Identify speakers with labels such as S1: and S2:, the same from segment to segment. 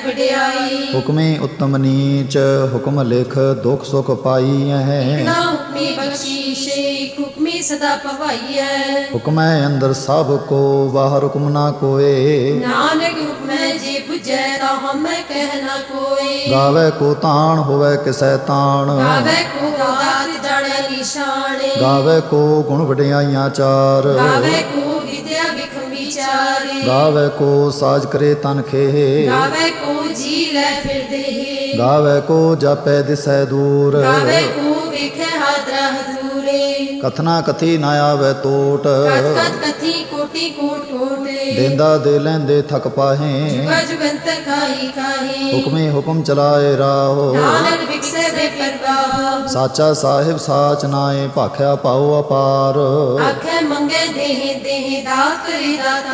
S1: ਵਡਿਆਈ।
S2: ਹੁਕਮੀ ਉਤਮ ਨੀਚ ਹੁਕਮ ਲਿਖ ਦੁਖ ਸੁਖ ਪਾਈ ਹੈ।
S1: ਨਾ ਹੁਕਮੀ ਬਖਸ਼ੀਸ਼ੇ ਹੁਕਮੀ ਸਦਾ ਪਵਾਈਐ।
S2: ਹੁਕਮੈ ਅੰਦਰ ਸਭ ਕੋ ਬਾਹਰ ਹੁਕਮ ਨਾ ਕੋਏ।
S1: ਨਾਨਕ ਹੁਕਮੈ ਜੇ 부ਜੈ ਤਾਂ ਹਮੈ ਕਹਿ ਨਾ ਕੋਈ
S2: ਗਾਵੇ ਕੋ ਤਾਣ ਹੋਵੇ ਕਿਸੈ ਤਾਣ।
S1: ਗਾਵੇ ਕੋ ਦਾਤ ਜਾਣੇ ਨਿਸ਼ਾਨੇ।
S2: ਗਾਵੇ ਕੋ ਗੁਣ ਵਡਿਆਈਆਂ ਚਾਰ।
S1: ਗਾਵੇ ਕੋ ਵਿਦਿਆ ਵਿਖਮ ਵਿਚਾਰੇ।
S2: ਗਾਵੇ ਕੋ ਸਾਜ ਕਰੇ ਤਨ ਖੇ।
S1: ਗਾਵੇ ਲੈ ਫਿਰਦੇ ਹੈ।
S2: ਗਾਵੇ ਕੋ ਜਾਪੈ ਦਿਸੈ ਦੂਰ।
S1: ਗਾਵੇ ਕੋ ਵੇਖੇ ਹਾਦਰਾ ਹਜ਼ੂਰੇ।
S2: ਕਥਨਾ ਕਥੀ ਨਾ ਆਵੇ ਟੋਟ
S1: ਕਤ ਕਤ ਕਥੀ ਕੋਟੀ ਕੋਟ ਕੋਟੇ।
S2: ਦੇਂਦਾ ਦੇ ਲੈਂਦੇ ਥਕ ਪਾਹੇ।
S1: ਜੁਗਾ ਜੁਗੰਤ ਖਾਈ ਖਾਹੀ
S2: ਹੁਕਮੇ ਹੁਕਮ ਚਲਾਏ ਰਾਹੋ।
S1: ਨਾਨਕ ਵਿਖਸੇ ਬੇ ਪਰਵਾਹ।
S2: ਸਾਚਾ ਸਾਹਿਬ ਸਾਚ ਨਾਏ ਭਾਖਿਆ ਪਾਉ ਅਪਾਰ।
S1: ਆਖੇ ਮੰਗੇ ਦੇਹ ਦੇਹ ਦਾਤ ਰੇ ਦਾਤਾਰੇ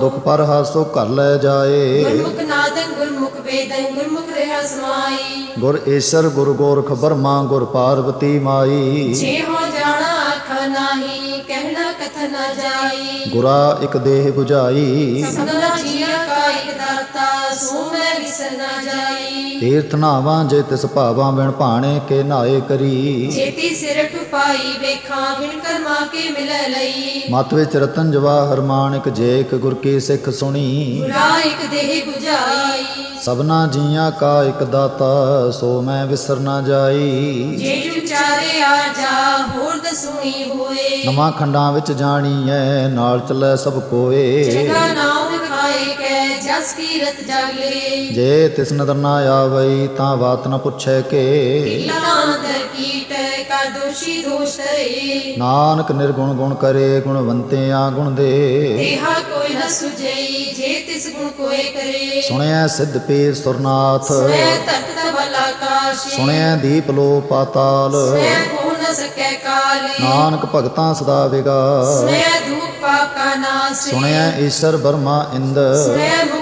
S2: ਦੁਖ ਪਰ ਹਸੋ ਘਰ ਲੈ ਜਾਏ।
S1: ਗੁਰਮੁਖ ਨਾਦਨ ਗੁਰਮੁਖ ਵੇਦਨ ਗੁਰਮੁਖ ਰਹਿ ਸਮਾਈ।
S2: ਗੁਰ ਈਸ਼ਰ ਗੁਰ ਗੋਰਖ ਬਰਮਾ ਗੁਰ ਪਾਰਵਤੀ ਮਾਈ।
S1: ਜੇ ਹੋ ਜਾਣਾ ਆਖਾ ਨਾਹੀ ਕਹਿਣਾ ਕਥ ਨਾ ਜਾਈ।
S2: ਗੁਰਾ ਇੱਕ ਦੇਹ 부ਝਾਈ
S1: ਸਭਨਾ ਜੀਆ ਕਾ ਇਕ ਦਾਤਾ ਸੋ ਮੈਂ ਵਿਸਰ ਨਾ ਜਾਈ।
S2: ਤੀਰਥ ਨਾਵਾਂ ਜੇ ਤਿਸ ਭਾਵਾਂ ਬਿਨ ਭਾਣੇ ਕੇ ਨਾਏ ਕਰੀ।
S1: ਜੇਤੀ ਸਿਰ ਟੁਪਾਈ ਵੇਖਾਂ ਬਿਨ ਕਰਮਾ ਕੇ ਮਿਲੈ ਲਈ।
S2: ਮਤ ਵਿੱਚ ਰਤਨ ਜਵਾਹਰ ਮਾਣਿਕ ਜੇ ਇੱਕ ਗੁਰ ਕੀ ਸਿੱਖ ਸੁਣੀ।
S1: ਗੁਰਾ ਇਕ ਦੇਹ 부ਝਾਈ
S2: ਸਭਨਾ ਜੀਆਂ ਕਾ ਇੱਕ ਦਾਤਾ ਸੋ ਮੈਂ ਵਿਸਰ ਨਾ ਜਾਈ।
S1: ਜੇ ਵਿਚਾਰੇ ਆ ਜਾ ਹੋਰ ਦਸੂਣੀ ਹੋਏ।
S2: ਨਵਾਂ ਖੰਡਾਂ ਵਿੱਚ ਜਾਣੀਐ ਨਾਲ ਚੱਲੈ ਸਭ ਕੋਏ।
S1: ਜਗਾ ਨਾਮ ਖਾਏ ਕੈ ਜਸ ਕੀ ਰਤ ਜਾਗੇ।
S2: ਜੇ ਤਿਸ ਨਦਰ ਨਾ ਆਵਈ ਤਾਂ ਬਾਤ ਨ ਪੁੱਛੈ ਕੇ।
S1: ਕਾ ਦੋਸ਼ੀ ਤਰੇ
S2: ਨਾਨਕ ਨਿਰਗੁਣ ਗੁਣ ਕਰੇ ਗੁਣਵੰਤਿਆਂ ਗੁਣ ਦੇ।
S1: ਦੇਹਾ ਕੋਈ ਨ ਸੁਜਈ ਜੇ ਤਿਸ ਗੁਣ ਕੋਏ ਕਰੇ।
S2: ਸੁਣਿਆ ਸਿੱਧ ਪੀਰ ਸੁਰਨਾਥ।
S1: ਤਖਤ
S2: ਸੁਣਿਆ ਦੀਪ ਲੋ ਪਾਤਾਲ।
S1: ਨ ਸਕੈ ਕਾਲ।
S2: ਨਾਨਕ ਭਗਤਾਂ ਸਦਾ ਵਿਗਾਸ
S1: ਸਵੈ ਧੂਪ ਪਾਪ ਕਾ ਨਾਸ।
S2: ਸੁਣਿਆ ਈਸ਼ਰ ਬਰਮਾ ਇੰਦ।
S1: ਮੰਦ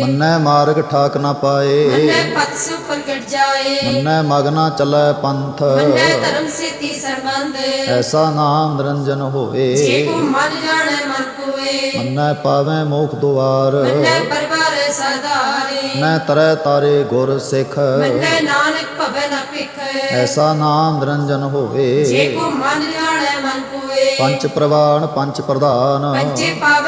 S1: ਮੰਨੈ
S2: ਮਾਰਗ ਠਾਕ ਨਾ ਪਾਏ।
S1: ਮੰਨੈ ਪਤ ਸੁ ਪ੍ਰਗਟ ਜਾਏ।
S2: ਮੰਨੈ ਮਗਨਾ ਚੱਲੈ ਪੰਥ।
S1: ਮੰਨੈ ਧਰਮ ਸੇਤੀ ਸਰਬੰਧ
S2: ਐਸਾ ਨਾਮ ਨਿਰੰਜਨ
S1: ਜੇ
S2: ਹੋਵੇ
S1: ਕੋ ਮਨ ਜਾਣੈ ਮਨ ਕੋਏ
S2: ਮੰਨੈ ਪਾਵੈ ਮੋਖ ਦੁਆਰ।
S1: ਮੰਨੈ ਪਰਵਾਰ ਸਰਦਾਰੇ।
S2: ਨੈ ਤਰੈ ਤਾਰੇ ਗੁਰ ਸਿੱਖ।
S1: ਮੰਨੈ ਨਾਨਕ ਭਵੈ ਨ ਭਿਖ।
S2: ਐਸਾ ਨਾਮ ਨਿਰੰਜਨ
S1: ਜੇ
S2: ਹੋਵੇ
S1: ਕੋ ਮਨ ਜਾਣੈ ਮਨ ਕੋਏ
S2: ਪੰਚ ਪ੍ਰਵਾਨ ਪੰਚ ਪ੍ਰਧਾਨ।
S1: ਪੰਚੇ ਪਾਵੇ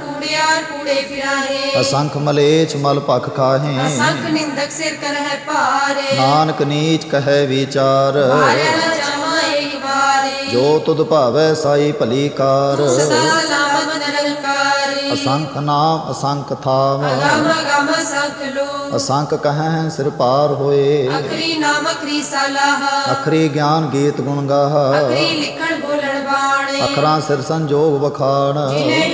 S2: ਅਸੰਖ ਮਲੇਛ ਮਲ ਭਖ ਖਾਹੇ
S1: ਅਸੰਖ ਨਿੰਦਕ ਸਿਰ ਕਰ ਹੈ ਭਾਰੇ।
S2: ਨਾਨਕ ਨੀਚ ਕਹੈ ਵਿਚਾਰ।
S1: ਨ ਵਾਰੀ।
S2: ਜੋ ਤੁਧ ਭਾਵੈ ਸਾਈ ਭਲੀ ਕਾਰ।
S1: ਸਦਾ ਸਲਾਮਤ ਨਿਰੰਕਾਰੀ।
S2: ਅਸੰਖ ਨਾਮ ਅਸੰਖ ਥਾਮ।
S1: ਅਗਮ ਅਗਮ ਸੰਖ ਲੋ
S2: ਅਸੰਖ ਕਹੈ ਸਿਰ ਪਾਰ ਹੋਏ।
S1: ਅਖਰੀ ਨਾਮ ਅਖਰੀ ਸਲਾਹ।
S2: ਅਖਰੀ ਗਿਆਨ ਗੀਤ ਗੁਣ ਗਾਹ।
S1: ਅਖਰੀ ਲਿਖਣ ਬੋਲਣ ਬਾਣੇ।
S2: ਅਖਰਾਂ ਸਿਰ ਸੰਜੋਗ ਵਖਾਣ।
S1: ਜਿਨੇ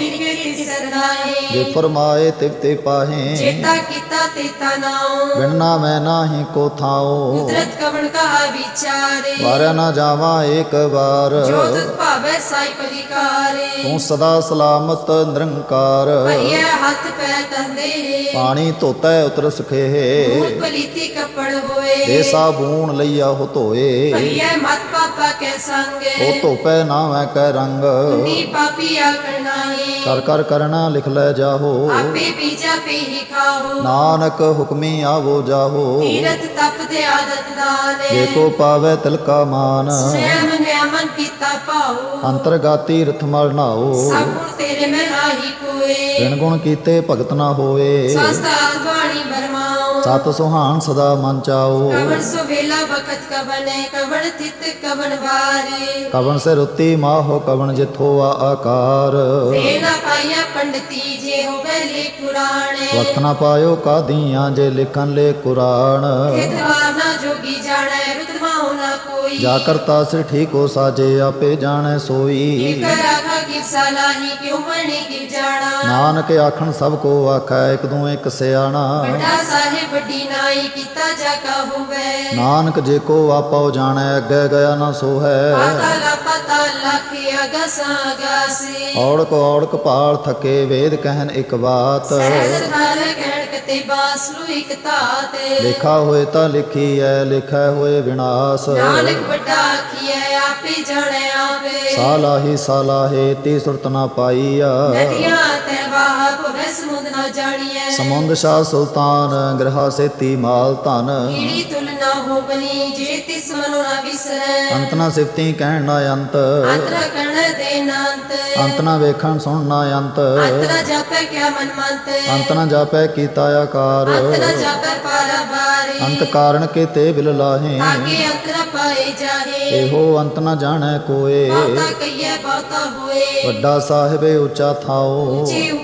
S2: ਜੇ ਫਰਮਾਏ ਤਿਵ ਤੇ ਪਾਹੇ
S1: ਚੇਤਾ ਕੀਤਾ ਤੇਤਾ ਨਾਉ।
S2: ਬਿਨਨਾ ਮੈਂ ਨਾਹੀ ਕੋ ਥਾਉ।
S1: ਕੁਦਰਤ ਕਵਣ ਕਹਾ ਵਿਚਾਰੇ।
S2: ਵਾਰਿਆ ਨਾ ਜਾਵਾਂ ਏਕ ਵਾਰ।
S1: ਜੋ ਤੁਧ ਭਾਵੈ ਸਾਈ ਪਰਿਕਾਰੇ
S2: ਤੂੰ ਸਦਾ ਸਲਾਮਤ ਨਿਰੰਕਾਰ।
S1: ਭਈਏ ਹੱਥ ਪੈ ਤੰਦੇ।
S2: ਪਾਣੀ ਧੋਤੈ ਉਤਰ ਸਖੇ।
S1: ਮੂਲ ਪਲੀਤੀ ਕੱਪੜ ਹੋਏ।
S2: ਦੇ ਸਾਬੂਨ ਲਈਆ ਹੋ ਧੋਏ।
S1: ਭਈਏ ਮਤ
S2: ਉਹ
S1: ਸੰਗੇ
S2: ਧੋਪੈ ਨਾਵੇਂ ਕੈ ਰੰਗ
S1: ਨੀ ਪਾਪੀ ਨਾਹੀ
S2: ਕਰ ਕਰ ਕਰਣਾ ਲਿਖ ਲੈ ਜਾਹੋ
S1: ਆਪੇ ਪੀਜਾ ਪੀ ਹੀ ਖਾਓ
S2: ਨਾਨਕ ਹੁਕਮੀ ਆਵੋ ਜਾਹੋ
S1: ਤੀਰਤ ਤਪ ਤੇ ਆਦਤ ਦਾਨੇ
S2: ਜੇ ਕੋ ਪਾਵੇ ਤਿਲਕਾ ਮਾਨ
S1: ਸੈਮ ਨਿਆਮਨ ਕੀਤਾ ਪਾਓ
S2: ਅੰਤਰਗਾਤੀ ਰਥ ਮਲ ਨਾਓ
S1: ਸਭ ਗੁਣ ਤੇਰੇ ਮੈਂ ਨਾਹੀ ਕੋਏ
S2: ਰਿਣ ਗੁਣ ਕੀਤੇ ਭਗਤ ਨਾ ਹੋਏ
S1: ਸਸਤਾਤ ਬਾਣੀ ਬਰਮਾਓ
S2: ਸਤ ਸੁਹਾਨ ਸਦਾ ਮਨ ਚਾਓ
S1: ਕਵਣ ਸੋ ਵੇਲਾ ਬਖਤ ਕਵਨੇ ਕਵਣ ਥਿਤ ਕਵਣ ਵਾਰੀ।
S2: ਕਵਣ ਸੇ ਰੁੱਤੀ ਮਾਹੋ ਕਵਣ ਜਿਥੋ ਆ ਆਕਾਰ।
S1: ਵੇ ਨਾ ਪਾਈਆ ਪੰਡਤੀ ਜੇ ਹੋਵੇ ਲੇ ਪੁਰਾਣੇ।
S2: ਵਕਤ ਨਾ ਪਾਇਓ ਕਾਦੀਆਂ ਜੇ ਲਿਖਨ ਲੈ ਕੁਰਾਨ।
S1: ਵਿਦਵਾਨ ਜੋਗੀ ਜਾਣੈ ਵਿਦਵਾਨ ਨਾ ਕੋਈ।
S2: ਜਾ ਕਰਤਾ ਸਿਰ ਠੀਕ ਹੋ ਸਾਜੇ ਆਪੇ ਜਾਣੈ ਸੋਈ। ਨਾਨਕ ਆਖਣ ਸਭ ਕੋ ਆਖੈ ਇਕ ਦੂ ਇਕ ਸਿਆਣਾ।
S1: ਵੱਡਾ ਸਾਹਿਬ ਵੱਡੀ ਨਾਈ ਕੀਤਾ ਕਾ
S2: ਨਾਨਕ ਜੇ ਕੋ ਆਪੋ ਜਾਣੈ ਅੱਗੇ ਗਿਆ ਨਾ ਸੋ ਹੈ
S1: ਪਾਤਾਲਾ ਪਾਤਾਲਾ ਕੀ ਅਗਸਾ ਅਗਾਸੀ
S2: ਔੜਕ ਔੜਕ ਪਾਲ ਥਕੇ ਵੇਦ ਕਹਿਨ ਇੱਕ ਬਾਤ।
S1: ਸਹਿਜ ਕਹਿਣ ਬਾਸਲੂ ਇਕ ਤਾਤੇ
S2: ਲਿਖਾ ਹੋਏ ਤਾਂ ਲਿਖੀ ਐ ਲਿਖੈ ਹੋਏ ਵਿਨਾਸ਼।
S1: ਨਾਨਕ ਵੱਡਾ ਆਖੀਐ ਆਪੇ ਜਾਣੈ ਆਵੇ
S2: ਸਾਲਾਹੀ ਸਾਲਾਹੇ ਤੀ ਸੁਰਤ ਨਾ ਪਾਈਆ।
S1: ਨਦੀਆਂ ਤੇ ਵਾਹ ਭੁਰੇ ਸਮੁੰਦ ਨਾ ਜਾਣੀਐ।
S2: ਸਮੁੰਦ ਸ਼ਾਹ ਸੁਲਤਾਨ ਗ੍ਰਹਾ ਸੇਤੀ ਮਾਲ ਧਨ।
S1: ਕੀੜੀ ਤੁਲ ਨਾ ਹੋਵਨੀ ਜੇ ਤਿਸ ਮਨੁ ਨਾ ਵਿਸਰੈ
S2: ਅੰਤ ਨਾ ਸਿਫਤੀ ਕਹਿਣ ਨਾ ਅੰਤ।
S1: ਦੇ
S2: ਅੰਤ ਨਾ ਵੇਖਣ ਸੁਣ ਨਾ ਅੰਤ।
S1: ਅੰਤਰ ਜਾਪੈ ਕਿਆ ਮਨ ਮੰਤ
S2: ਅੰਤ ਨਾ ਜਾਪੈ ਕੀਤਾ ਆਕਾਰ।
S1: ਜਾਪੈ
S2: ਅੰਤ ਕਾਰਣ ਕੀਤੇ ਬਿਲ ਲਾਹੇ।
S1: ਆਗੇ ਅੰਤਰ ਪਾਏ ਜਾਹੇ।
S2: ਇਹੋ ਅੰਤ ਨਾ ਜਾਣੈ ਕੋਏ।
S1: ਬਹੁਤਾ ਕਈਐ ਬਹੁਤਾ ਹੋਏ।
S2: ਵੱਡਾ ਸਾਹਿਬ ਉੱਚਾ ਥਾਓ।
S1: ਉੱਚੇ ਨਾਉ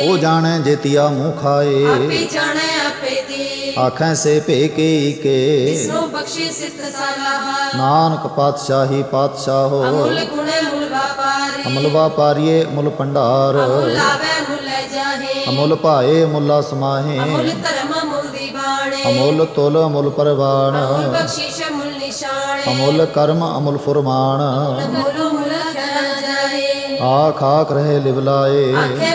S2: ਉਹ ਜਾਣੈ ਜੇਤੀਆ ਮੂੰਹ ਖਾਏ।
S1: ਆਪੇ ਜਾਣੈ ਆਪੇ ਦੀ।
S2: ਆਖੈ ਸੇ ਭੇ ਕੀ ਕੇ।
S1: ਜਿਸਨੂੰ ਬਖਸ਼ੇ ਸਲਾਹ
S2: ਨਾਨਕ ਪਾਤਸ਼ਾਹੀ ਪਾਤਸ਼ਾਹੋ
S1: ਅਮੁੱਲ ਗੁਣੇ ਮੁੱਲ ਵਾਪਾਰੇ।
S2: ਅਮਲ ਵਾਪਾਰੀਏ ਮੁੱਲ ਭੰਡਾਰ।
S1: ਅਮੁੱਲ ਆਵੇ ਮੁੱਲ ਲੈ ਜਾਹੇ।
S2: ਅਮੁੱਲ ਭਾਏ ਮੁੱਲਾ ਸਮਾਹੇ
S1: ਅਮੁੱਲ ਧਰਮ ਮੁੱਲ ਦੀ ਬਾਣੇ।
S2: ਅਮੁੱਲ ਤੁਲ ਅਮੁੱਲ ਪਰਵਾਨ
S1: ਅਮੁੱਲ ਬਖਸ਼ਿਸ਼ ਮੁੱਲ ਨਿਸ਼ਾਨ
S2: ਅਮੁੱਲ ਕਰਮ ਅਮੁੱਲ ਫੁਰਮਾਨ।
S1: ਮੂਲੋ ਮੂਲ ਖਣਾ ਜਾਏ।
S2: ਆਖ ਆਖ ਰਹੇ ਲਿਵਲਾਏ।
S1: ਆਖੇ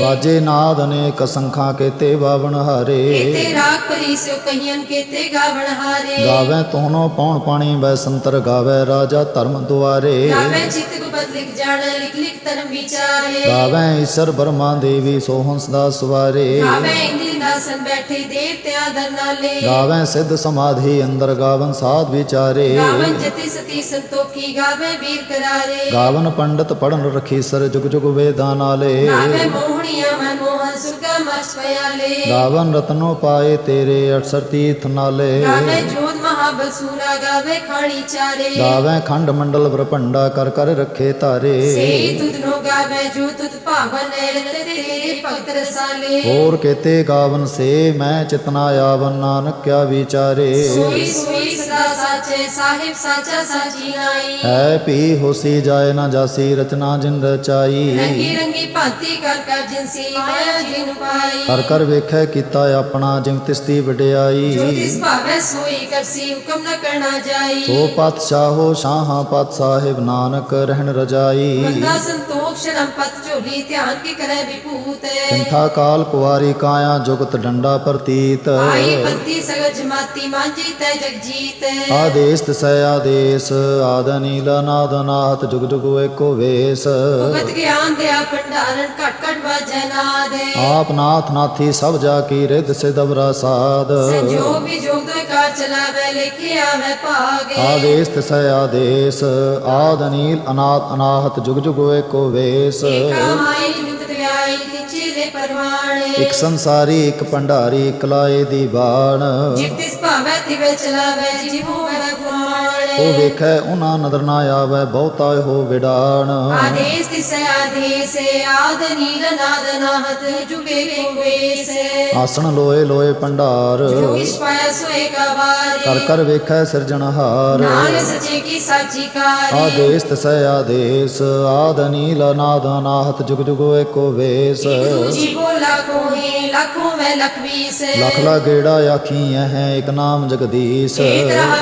S2: ਵਾਜੇ ਨਾਦ ਅਨੇਕ ਸੰਖਾਂ ਕੇਤੇ ਬਾਵਨ ਹਾਰੇ। ਗਾਵੇ ਤੋਨੋ ਪੌਣ ਪਾਣੀ ਬੈ ਸੰਤਰ ਗਾਵੇ ਰਾਜਾ ਧਰਮ ਦੁਆਰੇ।
S1: ਗਾਵੇ ਚਿਤ ਗੁਪਤ ਲਿਖ ਜਾਣ ਲਿਖ ਲਿਖ ਧਰਮ ਵਿਚਾਰੇ।
S2: ਗਾਵੇ ਈਸ਼ਰ ਬਰਮਾ ਦੇਵੀ ਸੋਹੰਸ ਦਾ ਸਵਾਰੇ।
S1: ਗਾਵੇ ਨਾਲੇ।
S2: ਗਾਵੇ ਸਿੱਧ ਸਮਾਧੀ ਅੰਦਰ ਗਾਵਨ ਸਾਧ ਵਿਚਾਰੇ।
S1: ਗਾਵਨ ਜਤੀ ਸਤੀ ਸੰਤੋਖੀ ਗਾਵੇ ਵੀਰ ਕਰਾਰੇ।
S2: ਗਾਵਨ ਪੰਡਤ ਪੜਨ ਰਖੀ ਸਰ ਜੁਗ ਜੁਗ ਵੇਦਾਂ ਨਾਲੇ
S1: ਗਾਵੇ ਮੋਹਣੀਆਂ ਮਨ ਮੋਹਨ ਸੁਰਗਾ ਮਚ ਪਿਆਲੇ।
S2: ਗਾਵਨ ਰਤਨੋ ਪਾਏ ਤੇਰੇ 68 ਤੀਰਥ ਨਾਲੇ।
S1: ਗਾਵੇ ਜੋਤ ਮਹਾਬਸੂਰਾ ਗਾਵੇ ਖਾਣੀ ਚਾਰੇ।
S2: ਗਾਵੇ ਖੰਡ ਮੰਡਲ ਬ੍ਰਹੰਡਾ ਕਰ ਕਰ ਰੱਖੇ ਧਾਰੇ
S1: ਸੇ ਤੁਧ ਨੋ ਗਾਵੇ ਜੋ ਤੁਧ ਭਾਵਨ ਰਤੇ ਤੇਰੇ ਭਗਤ ਰਸਾਲੇ।
S2: ਹੋਰ ਕੇਤੇ ਗਾਵਨ ਸੇ ਮੈਂ ਚਿਤਨਾ ਆਵਨ ਨਾਨਕ ਕਿਆ ਵਿਚਾਰੇ।
S1: ਸੋਈ ਸੋਈ ਸਦਾ ਸਾਚੇ ਸਾਹਿਬ ਸਾਚਾ ਸਾਚੀ ਨਾਈ
S2: ਹੈ ਪੀ ਹੋਸੀ ਜਾਏ ਨਾ ਜਾਸੀ ਰਚਨਾ ਜਿਨ ਰਚਾਈ।
S1: ਰੰਗੀ ਰੰਗੀ ਭਾਂਤੀ ਕਰ ਕਰ ਜਿਨਸੀ ਮਾਇਆ ਜਿਨ ਪਾਈ।
S2: ਕਰ ਕਰ ਵੇਖੈ ਕੀਤਾ ਆਪਣਾ ਜਿਮ ਤਿਸਤੀ
S1: ਜੋ
S2: ਵਡਿਆਈ
S1: ਤਿਸ ਭਾਵੇ ਸੋਈ ਕਰਸੀ ਹੁਕਮ ਨ ਕਰਨਾ ਜਾਈ।
S2: ਸੋ ਪਤ ਸ਼ਾਹੋ ਸ਼ਾਹਾਂ ਪਤ ਸਾਹਿਬ ਨਾਨਕ ਰਹਿਣ ਰਜਾਈ।
S1: ਬੰਦਾ ਸੰਤੋਖ ਸ਼ਰਮ ਪਤ ਝੋਲੀ ਧਿਆਨ ਕੀ ਕਰੇ ਵਿਭੂਤ
S2: ਕਿੰਥਾ ਕਾਲ ਕੁਵਾਰੀ ਕਾਇਆ ਜੁਗਤ ਡੰਡਾ ਪ੍ਰਤੀਤ
S1: ਆਈ ਪੰਤੀ ਸਗਲ ਜਮਾਤੀ ਮਾਂਜੀ ਤੈ ਜਗਜੀਤ
S2: ਆਦੇਸ ਤਸੈ ਆਦੇਸ ਆਦ ਨੀਲ ਨਾਦ ਨਾਹਤ ਜੁਗ ਜੁਗ ਏਕੋ ਵੇਸ
S1: ਭਗਤ ਗਿਆਨ ਦਿਆ ਭੰਡਾਰਨ ਘਟ ਘਟ ਵਾਜੈ ਨਾਦ
S2: ਆਪ ਨਾਥ ਨਾਥੀ ਸਭ ਜਾ ਕੀ ਰਿਦ ਸਿਦਵਰਾ ਸਾਧ
S1: ਸੰਜੋਗ ਵਿਜੋਗ ਦੋਇ ਕਾਰ ਚਲਾਵੇ ਲਿਖਿ ਆਵੇ ਭਾਗੇ।
S2: ਆਦੇਸ ਤਸੈ ਆਦੇਸ ਆਦ ਨੀਲ ਅਨਾਦ ਅਨਾਹਤ ਜੁਗ ਜੁਗ ਏਕੋ ਵੇਸ।
S1: ਕਾਮਾਈ ਨਿਤ ਵਿਆਈ ਤਿਚੇ ਦੇ ਪਰਵਾਣੇ।
S2: ਇਕ ਸੰਸਾਰੀ ਇਕ ਭੰਡਾਰੀ ਇਕ ਲਾਏ ਦੀ ਬਾਣ।
S1: ਜਿਤ ਤਿਸ ਭਾਵੇ ਤਿਵੇ ਚਲਾਵੇ ਜਿਵੋ ਮੈਂ ਗੁਆਣੇ
S2: ਉਹ ਵੇਖੈ ਉਹਨਾਂ ਨਦਰ ਨਾ ਆਵੈ ਬਹੁਤਾ ਹੋ ਵਿਡਾਣ
S1: ਆਦੇਸ ਤਿਸ ਆਦੇਸ ਆਦ ਨੀਲ ਨਾਦ ਨਾਹਤ ਜੁਗੇ ਕੋ ਵੇਸ
S2: ਆਸਣ ਲੋਏ ਲੋਏ ਭੰਡਾਰ
S1: ਪਾਇਆ ਸੋਏ
S2: ਕਰ ਕਰ ਵੇਖੈ ਸਿਰਜਣਹਾਰ
S1: ਨਾਨਕ ਸੱਚੇ ਕੀ ਸਾਚੀ ਕਾਰੀ
S2: ਆਦੇਸ ਤਸੈ ਆਦੇਸ ਆਦ ਨੀਲ ਨਾਦ ਅਨਾਹਤ ਜੁਗ ਜੁਗ ਏਕੋ ਵੇਸ।
S1: ਲੱਖੋਂ ਮੈਂ ਲਖ
S2: ਲਾ ਗੇੜਾ ਆਖੀ ਹੈ ਇਕ ਨਾਮ ਜਗਦੀਸ਼।
S1: ਏਕ ਰਹਾ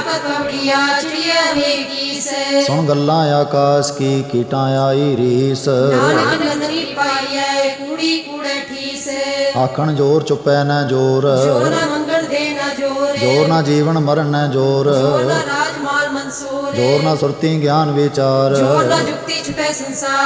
S1: ਪਤਵੜੀਆ ਚਿੜੀਆ ਵੇਗੀਸ
S2: ਸੁਣ ਗੱਲਾਂ ਆਕਾਸ਼ ਕੀ ਕੀਟਾਂ ਆਈ ਰੀਸ।
S1: ਨਾਨਕ ਨੰਦਰੀ ਪਾਈਐ ਕੂੜੀ ਕੂੜੇ ਠੀਸ।
S2: ਆਖਣ ਜੋਰ ਚੁੱਪੈ ਨਾ ਜੋਰ।
S1: ਜੋਰ ਨਾ ਮੰਗਣ ਦੇ ਨਾ ਜੋਰ।
S2: ਜੋਰ ਨਾ ਜੀਵਨ ਮਰਨ ਨਾ ਜੋਰ।
S1: ਜੋਰ ਨਾ ਰਾਜ ਮਾਲ ਮਨਸੂਰ।
S2: ਜੋਰ ਨਾ ਸੁਰਤੀ ਗਿਆਨ ਵਿਚਾਰ।
S1: ਜੋਰ ਨਾ ਜੁਗਤੀ ਛੁਟੈ ਸੰਸਾਰ।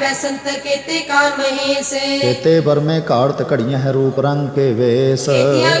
S1: ਬੈਸੰਤ ਕੀਤੇ ਕਾਨ ਮਹੇਸ਼।
S2: ਕੇਤੇ ਬਰਮੇ ਘਾੜਤ ਘੜੀਆਂ ਹੈ ਰੂਪ ਰੰਗ ਕੇ ਵੇਸ।
S1: ਕੀਤਿਆਂ